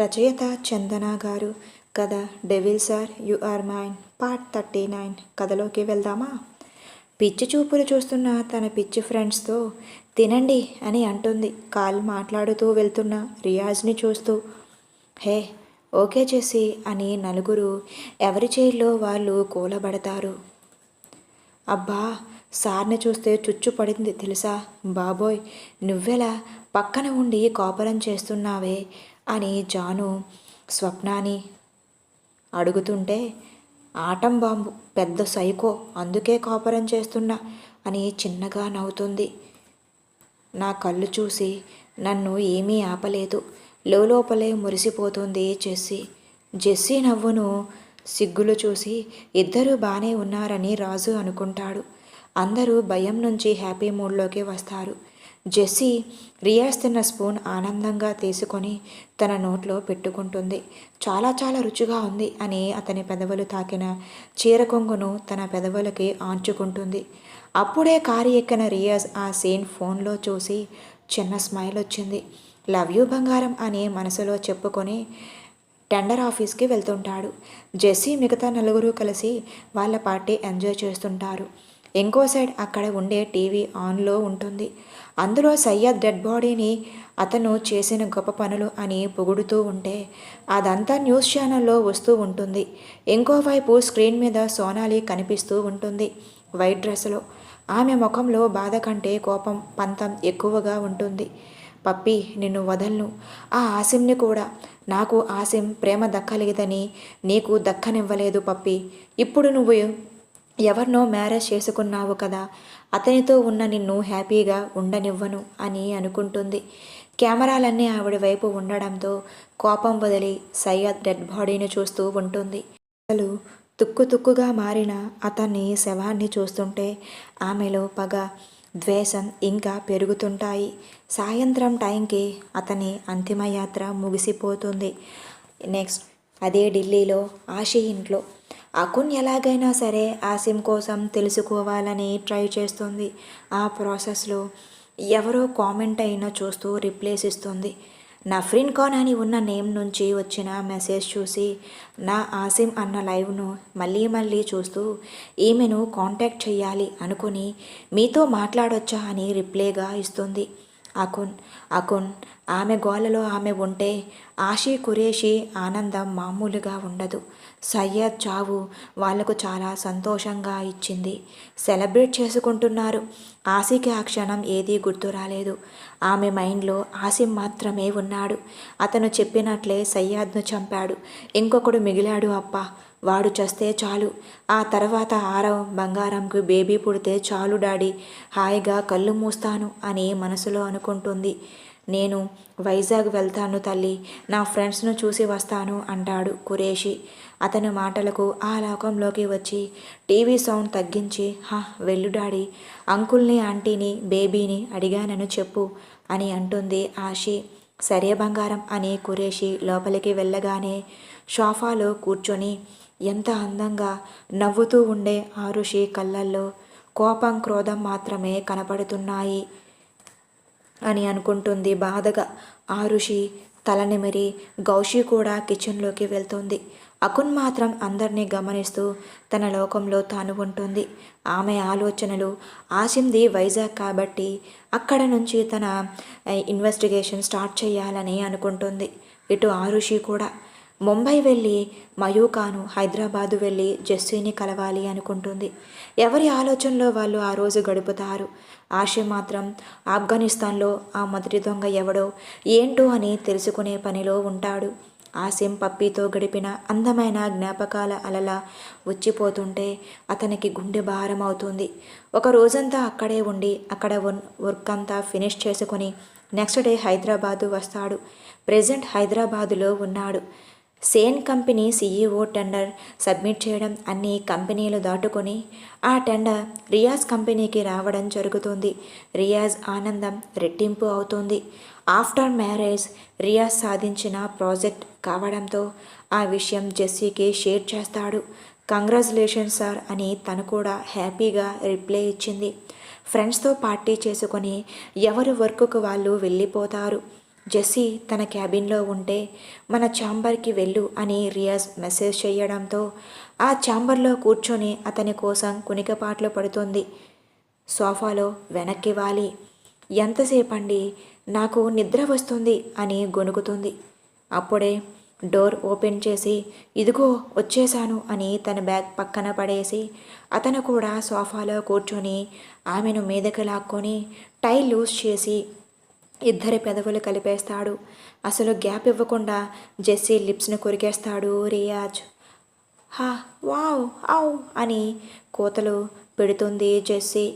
రచయిత చందన గారు. కథ devil sir you are mine. Part thirty nine. కథలోకి వెళ్దామా? పిచ్చి చూపులు చూస్తున్న తన పిచ్చి ఫ్రెండ్స్తో తినండి అని అంటుంది. కాల్ మాట్లాడుతూ వెళ్తున్న రియాజ్ని చూస్తూ హే ఓకే చేసి అని నలుగురు ఎవరి చేయిలో వాళ్ళు కూలబడతారు. అబ్బా సార్ని చూస్తే చుచ్చు పడింది తెలుసా? బాబోయ్ నువ్వెలా పక్కన ఉండి కాపరం చేస్తున్నావే? అని జాను స్వప్నాని అడుగుతుంటే ఆటం బాంబు పెద్ద సైకో అందుకే కాపరం చేస్తున్నా అని చిన్నగా నవ్వుతుంది. నా కళ్ళు చూసి నన్ను ఏమీ ఆపలేదు. లోపలే మురిసిపోతుంది జెస్సీ. జెస్సీ నవ్వును సిగ్గులు చూసి ఇద్దరూ బాగానే ఉన్నారని రాజు అనుకుంటాడు. అందరూ భయం నుంచి హ్యాపీ మూడ్లోకి వస్తారు. జెస్సీ రియాజ్ తిన్న స్పూన్ ఆనందంగా తీసుకొని తన నోట్లో పెట్టుకుంటుంది. చాలా చాలా రుచిగా ఉంది అని అతని పెదవులు తాకిన చీర కొంగును తన పెదవులకి ఆంచుకుంటుంది. అప్పుడే కారు ఎక్కిన రియాజ్ ఆ సీన్ ఫోన్లో చూసి చిన్న స్మైల్ వచ్చింది. లవ్ యూ బంగారం అని మనసులో చెప్పుకొని టెండర్ ఆఫీస్కి వెళ్తుంటాడు. జెస్సీ మిగతా నలుగురు కలిసి వాళ్ళ పార్టీ ఎంజాయ్ చేస్తుంటారు. ఇంకో సైడ్ అక్కడ ఉండే టీవీ ఆన్లో ఉంటుంది. అందులో సయ్యద్ డెడ్ బాడీని అతను చేసిన గొప్ప పనులు అని పొగుడుతూ ఉంటే అదంతా న్యూస్ ఛానల్లో వస్తూ ఉంటుంది. ఇంకోవైపు స్క్రీన్ మీద సోనాలి కనిపిస్తూ ఉంటుంది. వైట్ డ్రెస్లో. ఆమె ముఖంలో బాధ కంటే కోపం పంతం ఎక్కువగా ఉంటుంది. పప్పి నిన్ను వదలను. ఆ ఆసిమ్ని కూడా. నాకు ఆసిం ప్రేమ దక్కలేదని నీకు దక్కనివ్వలేదు పప్పి. ఇప్పుడు నువ్వు ఎవరినో మ్యారేజ్ చేసుకున్నావు కదా అతనితో ఉన్న నిన్ను హ్యాపీగా ఉండనివ్వను అని అనుకుంటుంది. కెమెరాలన్నీ ఆవిడ వైపు ఉండడంతో కోపం వదిలి సయ్యద్ డెడ్ బాడీని చూస్తూ ఉంటుంది. అసలు తుక్కు తుక్కుగా మారిన అతన్ని శవాన్ని చూస్తుంటే ఆమెలో పగ ద్వేషం ఇంకా పెరుగుతుంటాయి. సాయంత్రం టైంకి అతని అంతిమయాత్ర ముగిసిపోతుంది. నెక్స్ట్ అదే ఢిల్లీలో ఆషి ఇంట్లో అకున్ ఎలాగైనా సరే ఆసిమ్ కోసం తెలుసుకోవాలని ట్రై చేస్తుంది. ఆ ప్రాసెస్లో ఎవరో కామెంట్ అయినా చూస్తూ రిప్లేస్ ఇస్తుంది. నఫ్రిన్ ఖాన్ అని ఉన్న నేమ్ నుంచి వచ్చిన మెసేజ్ చూసి నా ఆసిమ్ అన్న లైవ్ను మళ్ళీ మళ్ళీ చూస్తూ ఈమెను కాంటాక్ట్ చేయాలి అనుకుని మీతో మాట్లాడొచ్చా అని రిప్లైగా ఇస్తుంది. అకున్ అకున్ ఆమె గోలలో ఆమె ఉంటే ఆషీ కురేషి ఆనందం మామూలుగా ఉండదు. సయ్యద్ చావు వాళ్ళకు చాలా సంతోషంగా ఇచ్చింది. సెలబ్రేట్ చేసుకుంటున్నారు. ఆశీకి ఆ క్షణం ఏదీ గుర్తు రాలేదు. ఆమె మైండ్లో ఆసిం మాత్రమే ఉన్నాడు. అతను చెప్పినట్లే సయ్యాద్ను చంపాడు. ఇంకొకడు మిగిలాడు అప్ప. వాడు చస్తే చాలు. ఆ తర్వాత ఆరవ బంగారంకు బేబీ పుడితే చాలు డాడీ హాయిగా కళ్ళు మూస్తాను అని మనసులో అనుకుంటుంది. నేను వైజాగ్ వెళ్తాను తల్లి నా ఫ్రెండ్స్ను చూసి వస్తాను అంటాడు కురేషి. అతని మాటలకు ఆ లోకంలోకి వచ్చి టీవీ సౌండ్ తగ్గించి హా వెళ్ళు డాడీ అంకుల్ని ఆంటీని బేబీని అడిగానని చెప్పు అని అంటుంది ఆషి. సరే బంగారం అని కురేషి లోపలికి వెళ్ళగానే షోఫాలో కూర్చొని ఎంత అందంగా నవ్వుతూ ఉండే ఆ ఋషి కళ్ళల్లో కోపం క్రోధం మాత్రమే కనపడుతున్నాయి అని అనుకుంటుంది బాధగా. ఆ ఋషి తలనిమిరి గౌషి కూడా కిచెన్లోకి వెళ్తుంది. అకున్ మాత్రం అందరినీ గమనిస్తూ తన లోకంలో తాను ఉంటుంది. ఆమె ఆలోచనలు ఆసింది వైజాగ్ కాబట్టి అక్కడ నుంచి తన ఇన్వెస్టిగేషన్ స్టార్ట్ చేయాలని అనుకుంటుంది. ఇటు ఆరుషి కూడా ముంబై వెళ్ళి మయూకాను హైదరాబాదు వెళ్ళి జస్సీని కలవాలి అనుకుంటుంది. ఎవరి ఆలోచనలో వాళ్ళు ఆ రోజు గడుపుతారు? ఆశ మాత్రం ఆఫ్ఘనిస్తాన్లో ఆ మొదటి దొంగ ఎవడో ఏంటో అని తెలుసుకునే పనిలో ఉంటాడు. ఆసిం పప్పీతో గడిపిన అందమైన జ్ఞాపకాల అలల వచ్చిపోతుంటే అతనికి గుండె భారం అవుతుంది. ఒక రోజంతా అక్కడే ఉండి అక్కడ వర్క్ అంతా ఫినిష్ చేసుకొని నెక్స్ట్ డే హైదరాబాదు వస్తాడు. ప్రజెంట్ హైదరాబాదులో ఉన్నాడు. Sen company CEO tender submit చేయడం అన్ని కంపెనీలు దాటుకొని ఆ టెండర్ రియాజ్ కంపెనీకి రావడం జరుగుతుంది. రియాజ్ ఆనందం రెట్టింపు అవుతుంది. ఆఫ్టర్ మ్యారేజ్ రియాజ్ సాధించిన ప్రాజెక్ట్ కావడంతో ఆ విషయం జెస్సీకి షేర్ చేస్తాడు. కంగ్రాచులేషన్ సార్ అని తను కూడా హ్యాపీగా రిప్లై ఇచ్చింది. ఫ్రెండ్స్తో పార్టీ చేసుకొని ఎవరు వర్క్కు వాళ్ళు వెళ్ళిపోతారు. జెస్సీ తన క్యాబిన్లో ఉంటే మన ఛాంబర్కి వెళ్ళు అని రియాజ్ మెసేజ్ చేయడంతో ఆ ఛాంబర్లో కూర్చొని అతని కోసం కునికపాట్లు పడుతుంది. సోఫాలో వెనక్కి వాలి ఎంతసేపండి? నాకు నిద్ర వస్తుంది అని గొనుకుతుంది అప్పుడే డోర్ ఓపెన్ చేసి ఇదిగో వచ్చేశాను అని తన బ్యాగ్ పక్కన పడేసి అతను కూడా సోఫాలో కూర్చొని ఆమెను మీదకి లాక్కొని టై లూజ్ చేసి ఇద్దరి పెదవులు కలిపేస్తాడు. అసలు గ్యాప్ ఇవ్వకుండా జెస్సీ లిప్స్ను కొరికేస్తాడు రియాజ్. హా వావ్ ఔ అని కోతలు పెడుతుంది జెస్సీ.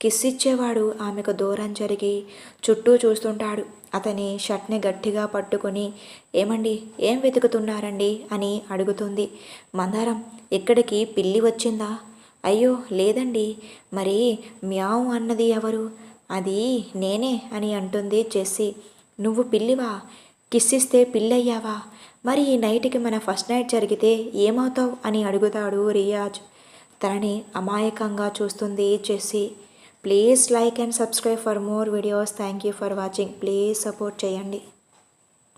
కిస్ ఇచ్చేవాడు ఆమెకు దూరం జరిగి చుట్టూ చూస్తుంటాడు. అతని షర్ట్ని గట్టిగా పట్టుకొని ఏమండి ఏం వెతుకుతున్నారండి? అని అడుగుతుంది. మందారం ఇక్కడికి పిల్లి వచ్చిందా? అయ్యో లేదండి. మరి మ్యావ్ అన్నది ఎవరు? అది నేనే అని అంటుంది జెస్సీ. నువ్వు పిల్లివా? కిస్సిస్తే పిల్లయ్యావా? మరి ఈ నైట్కి మన ఫస్ట్ నైట్ జరిగితే ఏమవుతావు అని అడుగుతాడు రియాజ్. తనని అమాయకంగా చూస్తుంది Jessie. Please like and subscribe for more videos. Thank you for watching. Please support చేయండి.